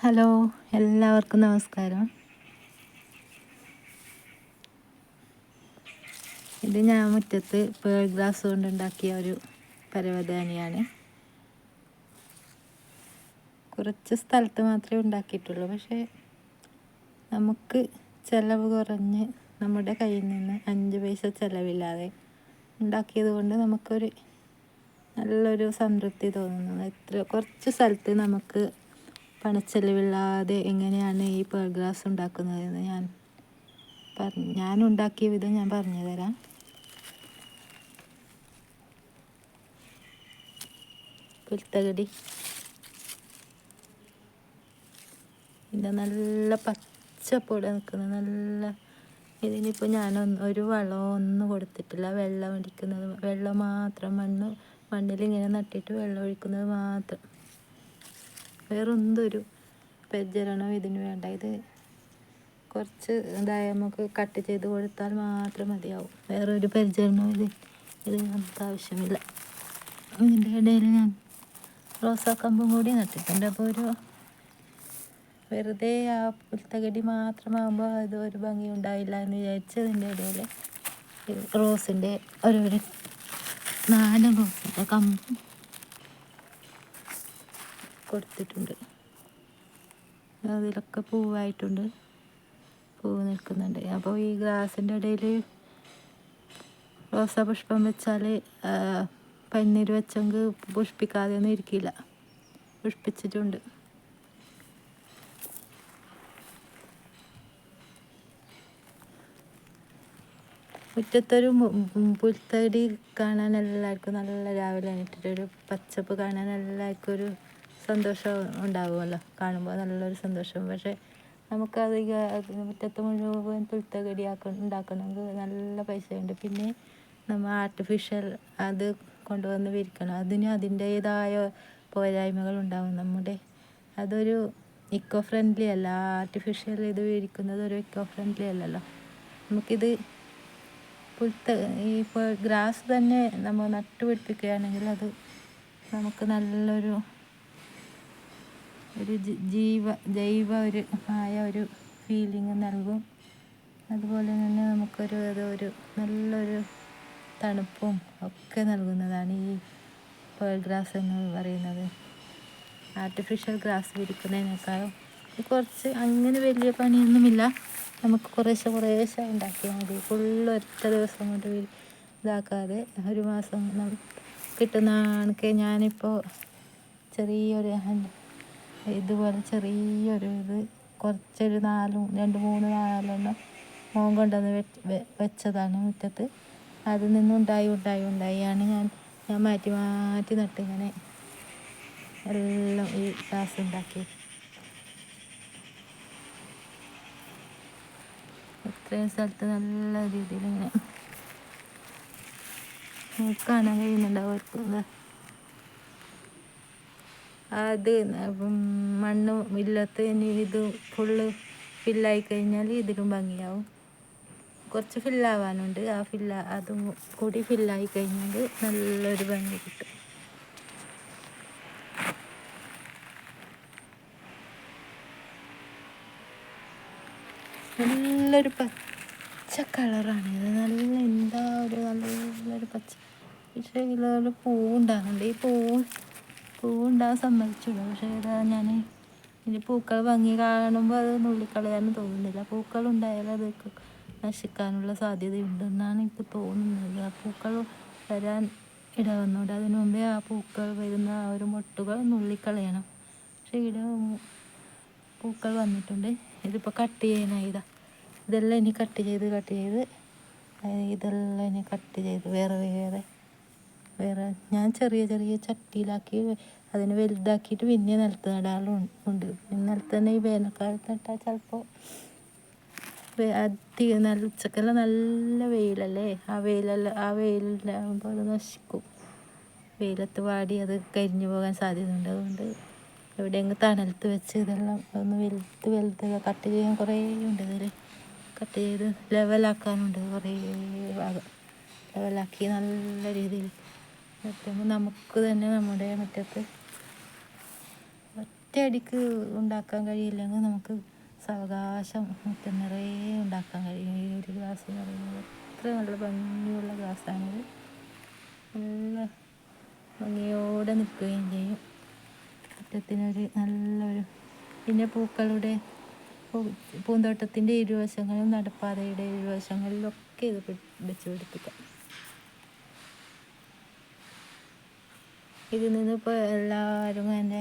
Hello എല്ലാവർക്കും നമസ്കാരം. ഇത് ഞാൻ മുറ്റത്ത് പേൾ ഗ്ലാസ് കൊണ്ട് ഉണ്ടാക്കിയ ഒരു പരവധാനിയാണ് കുറച്ച് സ്ഥലത്ത് മാത്രമേ ഉണ്ടാക്കിയിട്ടുള്ളൂ പക്ഷേ നമുക്ക് ചിലവ് കുറഞ്ഞ് നമ്മുടെ കയ്യിൽ നിന്ന് അഞ്ച് പൈസ ചിലവില്ലാതെ ഉണ്ടാക്കിയത് കൊണ്ട് നമുക്കൊരു നല്ലൊരു സംതൃപ്തി തോന്നുന്നു. എത്ര കുറച്ച് സ്ഥലത്ത് നമുക്ക് പണച്ചെലവില്ലാതെ എങ്ങനെയാണ് ഈ പേൾ ഗ്ലാസ് ഉണ്ടാക്കുന്നതെന്ന് ഞാൻ പറഞ്ഞു ഞാൻ ഉണ്ടാക്കിയ വിധം ഞാൻ പറഞ്ഞു തരാം. പുൽത്തകടി ഇത് നല്ല പച്ചപ്പോടെ നിൽക്കുന്നത് നല്ല ഇതിനിപ്പോൾ ഞാൻ ഒരു വളവും ഒന്നും കൊടുത്തിട്ടില്ല. വെള്ളം ഒഴിക്കുന്നത് വെള്ളം മാത്രം മണ്ണ് മണ്ണിൽ ഇങ്ങനെ നട്ടിട്ട് വെള്ളം ഒഴിക്കുന്നത് മാത്രം. വേറൊന്തൊരു പരിചരണം ഇതിന് വേണ്ട. ഇത് കുറച്ച് ഇതായ നമുക്ക് കട്ട് ചെയ്ത് കൊടുത്താൽ മാത്രം മതിയാവും. വേറൊരു പരിചരണവും ഇത് ഇത് നമുക്ക് ആവശ്യമില്ല. ഇതിന്റെ ഇടയിൽ ഞാൻ റോസാക്കമ്പും കൂടി നട്ടിട്ടുണ്ട്. അപ്പോൾ ഒരു വെറുതെ ആ പുൽത്തകടി മാത്രമാകുമ്പോൾ അത് ഒരു ഭംഗി ഉണ്ടാവില്ല എന്ന് വിചാരിച്ച് ഇതിന്റെ ഇടയിൽ റോസിന്റെ ഒരു നാല് റോസിന്റെ കമ്പും കൊടുത്തിട്ടുണ്ട്. അതിലൊക്കെ പൂവായിട്ടുണ്ട്. പൂവ് നിൽക്കുന്നുണ്ട്. അപ്പോൾ ഈ ഗ്ലാസിന്റെ ഇടയിൽ റോസാ പുഷ്പം വെച്ചാൽ പന്നീർ വെച്ചെങ്കിൽ പുഷ്പിക്കാതെ ഒന്നും ഇരിക്കില്ല. പുഷ്പിച്ചിട്ടുണ്ട്. മുറ്റത്തൊരു പുൽത്തടി കാണാൻ എല്ലാവർക്കും നല്ല രാവിലെ എണീറ്റിട്ടൊരു പച്ചപ്പ് കാണാൻ എല്ലാവർക്കും ഒരു സന്തോഷം ഉണ്ടാകുമല്ലോ കാണുമ്പോൾ നല്ലൊരു സന്തോഷം. പക്ഷേ നമുക്കത് മുറ്റത്ത് മുഴുവൻ പുൽത്തകടിയാക്ക ഉണ്ടാക്കണമെങ്കിൽ നല്ല പൈസ ഉണ്ട് പിന്നെ നമ്മൾ ആർട്ടിഫിഷ്യൽ അത് കൊണ്ടുവന്ന് വിരിക്കണം. അതിന് അതിന്റേതായ പോരായ്മകൾ ഉണ്ടാവും നമ്മുടെ. അതൊരു ഇക്കോ ഫ്രണ്ട്ലി അല്ല. ആർട്ടിഫിഷ്യൽ ഇത് വിരിക്കുന്നത് ഒരു ഇക്കോ ഫ്രണ്ട്ലി അല്ലല്ലോ. നമുക്കിത് പുൽത്ത ഈ ഗ്രാസ് തന്നെ നമ്മൾ നട്ടുപിടിപ്പിക്കുകയാണെങ്കിൽ അത് നമുക്ക് നല്ലൊരു ഒരു ജീവ ജൈവ ഒരു ആയ ഒരു ഫീലിംഗ് നൽകും. അതുപോലെ തന്നെ നമുക്കൊരു അതൊരു നല്ലൊരു തണുപ്പും ഒക്കെ നൽകുന്നതാണ് ഈ പേൾ ഗ്രാസ് എന്ന് പറയുന്നത്. ആർട്ടിഫിഷ്യൽ ഗ്രാസ് വിരിക്കുന്നതിനേക്കാളും കുറച്ച് അങ്ങനെ വലിയ പണിയൊന്നുമില്ല. നമുക്ക് കുറേശ്ശെ കുറേശ്ശെ ഉണ്ടാക്കിയാൽ മതി. ഫുള്ള് ഒറ്റ ദിവസം കൊണ്ട് ഇതാക്കാതെ ഒരു മാസം കിട്ടുന്ന കണക്ക് ഞാനിപ്പോൾ ചെറിയൊരു ഇതുപോലെ ചെറിയൊരു ഇത് കുറച്ചൊരു നാലും രണ്ട് മൂന്ന് നാലെണ്ണം മോൻ കൊണ്ടുവന്ന് വെച്ചതാണ് മുറ്റത്ത്. അതിൽ നിന്നും ഉണ്ടായി ഉണ്ടായി ഉണ്ടായിയാണ് ഞാൻ ഞാൻ മാറ്റി മാറ്റി നട്ട് ഇങ്ങനെ എല്ലാം ഈ ഗ്ലാസ് ഉണ്ടാക്കി. ഇത്രയും സ്ഥലത്ത് നല്ല രീതിയിൽ ഇങ്ങനെ കാണാൻ കഴിയുന്നുണ്ടാവും അത് മണ്ണ് ഇല്ലാത്ത ഇനി ഇത് ഫുള്ള് ഫില്ലായി കഴിഞ്ഞാൽ ഇതിലും ഭംഗിയാവും. കുറച്ച് ഫില്ലാവാനുണ്ട് ആ ഫില്ല അതും കൂടി ഫില്ലായി കഴിഞ്ഞാൽ നല്ലൊരു ഭംഗി കിട്ടും. നല്ലൊരു പച്ച കളറാണ്. ഇത് നല്ല എന്താ ഒരു നല്ലൊരു പച്ച. പക്ഷേ ഇതിലൊരു പൂവുണ്ടാകുന്നുണ്ട് ഈ പൂവ് പൂവുണ്ടാകാൻ സമ്മതിച്ചില്ല പക്ഷേ ഇതാ ഞാൻ ഇനി പൂക്കൾ ഭംഗി കാണുമ്പോൾ അത് നുള്ളിക്കളയാനും തോന്നുന്നില്ല. പൂക്കൾ ഉണ്ടായാൽ അത് നശിക്കാനുള്ള സാധ്യതയുണ്ടെന്നാണ് ഇപ്പോൾ തോന്നുന്നത്. ആ പൂക്കൾ വരാൻ ഇട വന്നുകൊണ്ട് അതിനു മുമ്പേ ആ പൂക്കൾ വരുന്ന ആ ഒരു മൊട്ടുകൾ നുള്ളിക്കളയണം. പക്ഷേ ഇവിടെ പൂക്കൾ വന്നിട്ടുണ്ട്. ഇതിപ്പോൾ കട്ട് ചെയ്യാനായി ഇതാ ഇതെല്ലാം ഇനി കട്ട് ചെയ്ത് കട്ട് ചെയ്ത് ഇതെല്ലാം ഇനി കട്ട് ചെയ്ത് വേറെ വേറെ വേറെ ഞാൻ ചെറിയ ചെറിയ ചട്ടിയിലാക്കി അതിനെ വലുതാക്കിയിട്ട് പിന്നെ നിലത്ത് നടാറും ഉണ്ട്. നിലത്ത് തന്നെ ഈ വേനൽക്കാലത്ത് നട്ടാൽ ചിലപ്പോൾ അധികം നല്ല ഉച്ചക്കെല്ലാം നല്ല വെയിലല്ലേ? ആ വെയിലെല്ലാം ആ വെയിലാകുമ്പോൾ അത് നശിക്കും. വെയിലത്ത് വാടി അത് കരിഞ്ഞു പോകാൻ സാധ്യതയുണ്ട് അതുകൊണ്ട് എവിടെയെങ്കിലും തണലത്ത് വെച്ച് ഇതെല്ലാം ഒന്ന് വലുത് വലുത് കട്ട് ചെയ്യാൻ കുറേ ഉണ്ട് ഇതിൽ കട്ട് ചെയ്ത് ലെവലാക്കാനുണ്ട് കുറേ ഭാഗം. ലെവലാക്കി നല്ല രീതിയിൽ പറ്റുമ്പോൾ നമുക്ക് തന്നെ നമ്മുടെ മുറ്റത്ത് ഒറ്റയടിക്ക് ഉണ്ടാക്കാൻ കഴിയില്ലെങ്കിൽ നമുക്ക് സാവകാശം മുറ്റം നിറയെ ഉണ്ടാക്കാൻ കഴിയും. ഈ ഒരു ഗ്ലാസ് എന്ന് പറയുന്നത് അത്ര നല്ല ഭംഗിയുള്ള ഗ്ലാസ്സാണിത് നല്ല ഭംഗിയോടെ നിൽക്കുകയും ചെയ്യും. മുറ്റത്തിനൊരു നല്ലൊരു പിന്നെ പൂക്കളുടെ പൂന്തോട്ടത്തിന്റെ ഇരുവശങ്ങളും നടപ്പാതയുടെ ഇരുവശങ്ങളിലൊക്കെ ഇത് വെച്ച് പിടിപ്പിക്കാം. ഇതിൽ നിന്ന് ഇപ്പോൾ എല്ലാവരും എന്റെ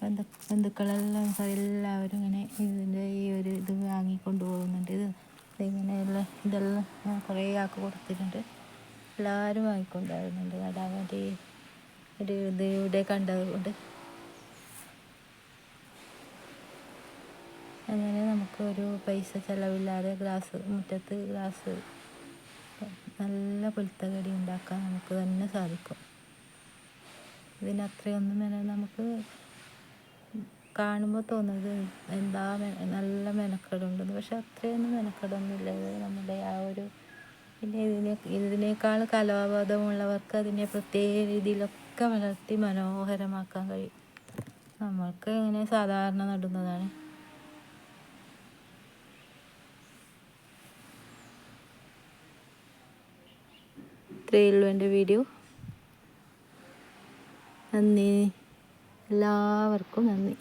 ബന്ധു ബന്ധുക്കളെല്ലാം എല്ലാവരും ഇങ്ങനെ ഇതിന്റെ ഈ ഒരു ഇത് വാങ്ങിക്കൊണ്ട് പോകുന്നുണ്ട്. ഇത് ഇങ്ങനെയുള്ള ഇതെല്ലാം ഞാൻ കുറേ ആൾക്ക് കൊടുത്തിട്ടുണ്ട്. എല്ലാവരും വാങ്ങിക്കൊണ്ട് വരുന്നുണ്ട് വേണ്ടി ഒരു ഇത് ഇവിടെ കണ്ടത് കൊണ്ട് അങ്ങനെ നമുക്ക് ഒരു പൈസ ചിലവില്ലാതെ ഗ്ലാസ് മുറ്റത്ത് ഗ്ലാസ് നല്ല പുൽത്തകടി ഉണ്ടാക്കാൻ നമുക്ക് തന്നെ സാധിക്കും. ഇതിന് അത്രയൊന്നും മെന നമുക്ക് കാണുമ്പോൾ തോന്നുന്നത് എന്താ നല്ല മെനക്കെടുണ്ടെന്ന്. പക്ഷെ അത്രയൊന്നും മെനക്കെടൊന്നുമില്ല. ഇത് നമ്മുടെ ആ ഒരു പിന്നെ ഇതിനെ ഇതിനേക്കാൾ കലാബോധമുള്ളവർക്ക് അതിനെ പ്രത്യേക രീതിയിലൊക്കെ വളർത്തി മനോഹരമാക്കാൻ കഴിയും. നമ്മൾക്ക് ഇങ്ങനെ സാധാരണ നടുന്നതാണ്. ഇത്രയുള്ളൂ എന്റെ വീഡിയോ. നന്ദി. എല്ലാവർക്കും നന്ദി.